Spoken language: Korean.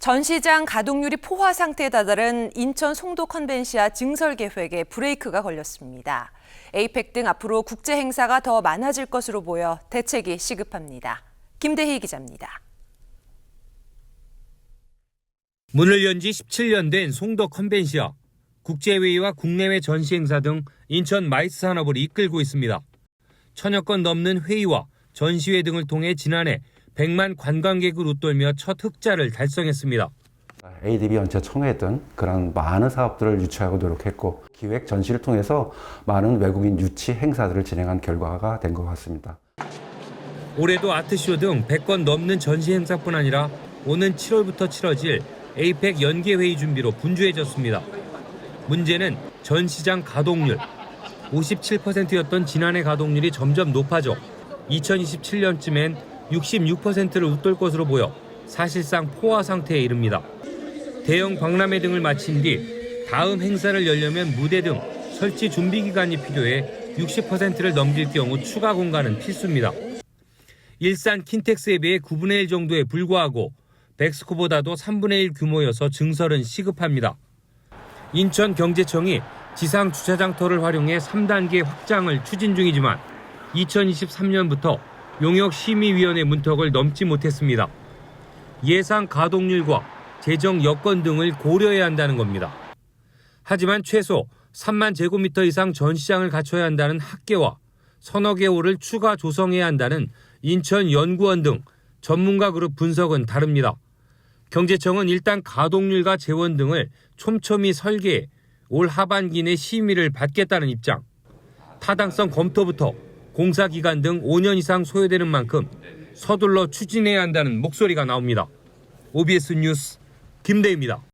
전시장 가동률이 포화 상태에 다다른 인천 송도 컨벤시아 증설 계획에 브레이크가 걸렸습니다. 에이펙 등 앞으로 국제 행사가 더 많아질 것으로 보여 대책이 시급합니다. 김대희 기자입니다. 문을 연 지 17년 된 송도 컨벤시아. 국제회의와 국내외 전시 행사 등 인천 마이스 산업을 이끌고 있습니다. 천여 건 넘는 회의와 전시회 등을 통해 지난해 100만 관광객을 웃돌며 첫 흑자를 달성했습니다. ADB 연체 총회 등 그런 많은 사업들을 유치하고 노력했고 기획 전시를 통해서 많은 외국인 유치 행사들을 진행한 결과가 된 것 같습니다. 올해도 아트쇼 등 100건 넘는 전시 행사뿐 아니라 오는 7월부터 치러질 에이펙 연계 회의 준비로 분주해졌습니다. 문제는 전시장 가동률. 57%였던 지난해 가동률이 점점 높아져 2027년쯤엔 66%를 웃돌 것으로 보여 사실상 포화 상태에 이릅니다. 대형 박람회 등을 마친 뒤 다음 행사를 열려면 무대 등 설치 준비 기간이 필요해 60%를 넘길 경우 추가 공간은 필수입니다. 일산 킨텍스에 비해 9분의 1 정도에 불과하고 백스코보다도 3분의 1 규모여서 증설은 시급합니다. 인천경제청이 지상 주차장터를 활용해 3단계 확장을 추진 중이지만 2023년부터 용역심의위원회 문턱을 넘지 못했습니다. 예상 가동률과 재정 여건 등을 고려해야 한다는 겁니다. 하지만 최소 3만 제곱미터 이상 전시장을 갖춰야 한다는 학계와 서너 개월을 추가 조성해야 한다는 인천 연구원 등 전문가 그룹 분석은 다릅니다. 경제청은 일단 가동률과 재원 등을 촘촘히 설계해 올 하반기 내 심의를 받겠다는 입장. 타당성 검토부터 공사 기간 등 5년 이상 소요되는 만큼 서둘러 추진해야 한다는 목소리가 나옵니다. OBS 뉴스 김대입니다.